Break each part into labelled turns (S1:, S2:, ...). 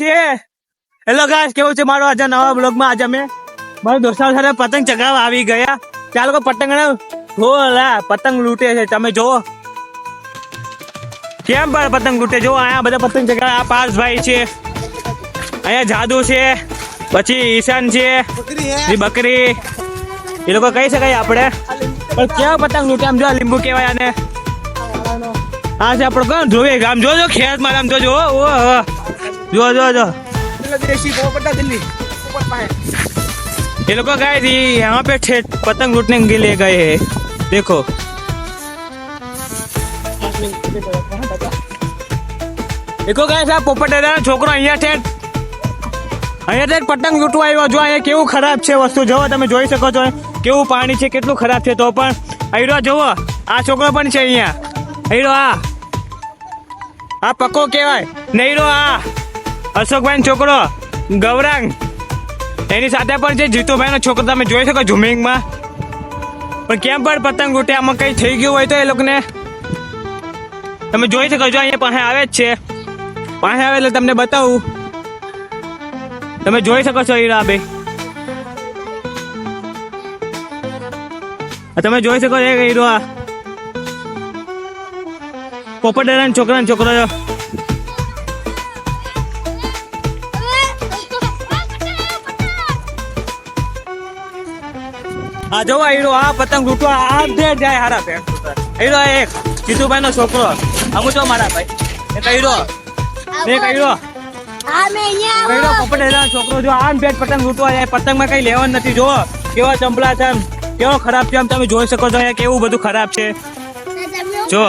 S1: છે. Hello guys કેવું છે મારો આજે નવા બ્લોગમાં આજે અમે મારા દોસ્તારો સાથે પતંગ ચગાવવા આવી ગયા. ચાલો લોકો પતંગ લા પતંગ લૂંટે છે. તમે જોવો કેમ પણ પતંગ લૂંટે? જો અહીંયા બધા પતંગ ચગાવે. આ પાર્સભાઈ છે. અહીંયા જાદુ છે. પછી ઈશાન છે. બકરી. એ લોકો કહી શકાય આપણે. પણ કેવા પતંગ લૂંટે? આમ જો લીંબુ કહેવાય આને. આ છે આપણો કોણ? ધ્રુવે. આમ જોજો, ખેતમાં, આમ જોજો. ઓ. જો જો જો ये लोग गए थी यहाँ पे ठे पतंग लूटने के लिए गए हैं देखो देखो गए સાહેબ પોપટ દાદાનો છોકરો અહીંયા ઠેઠ અહીંયા ઠેઠ પતંગ લૂંટવા આવ્યો જો અહીંયા કેવું ખરાબ છે વસ્તુ જોવો તમે જોઈ શકો છો કેવું પાણી છે કેટલું ખરાબ છે તો પણ અહીંયા જોવો આ છોકરો પણ છે અહીંયા અહીંયા આ આ પક્કો કહેવાય નહીરો આ અશોકભાઈ છોકરો, ગૌરાંગ. એની સાથે પણ છે જીતુભાઈનો છોકરો તમે જોઈ શકો ઝુમિંગમાં. પણ કેમ પણ પતંગ ઉઠે આમાં કંઈ થઈ ગયું હોય તો એ લોકોને તમે જોઈ શકો છો, અહીંયા પાસે આવે જ છે. પાસે આવે એટલે તમને બતાવું. તમે જોઈ શકો છો હીરા ભાઈ તમે જોઈ શકો છો એ હીરો પોપટ છોકરા છોકરો આ જોવો હીરો, આ પતંગ લૂંટવા આ દે જાય હારા પે હીરો એક જીતુભાઈ નો છોકરો. અમુ જો મારા ભાઈ. એક હીરો. એક હીરો. છોકરો જો આમ બેટ પતંગ લૂંટવા જાય. પતંગમાં કઈ લેવાનું નથી જોવો કેવા ચંપલા છે કેવો ખરાબ છે આમ તમે જોઈ શકો છો કેવું બધું ખરાબ છે. જો.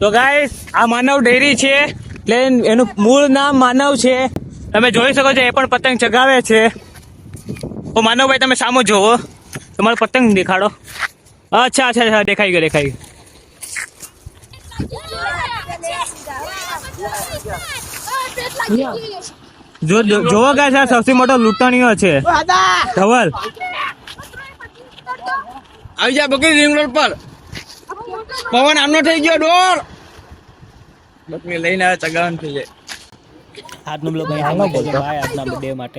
S1: તો ગાઈસ આ માનવ ડેરી છે. એટલે એનું મૂળ નામ માનવ છે. તમે જોઈ શકો છો એ પણ પતંગ ચગાવે છે. ઓ માનવભાઈ તમે સામો જોવો. તમારો પતંગ દેખાડો. અચ્છા અચ્છા અચ્છા દેખાઈ ગયો દેખાઈ ગયો. જોવો કે છે સૌથી મોટો લૂંટણીઓ છે? ધવલ.
S2: આવી જા બકરી રિંગ રોડ પર. પવન આમનો થઈ ગયો ડોર બકરી લઈને આવે ચગાવવાનું થઈ જાય.
S1: આજનો બ્લોગ અહીં સમાપ્ત છે. બાય આજના ડે માટે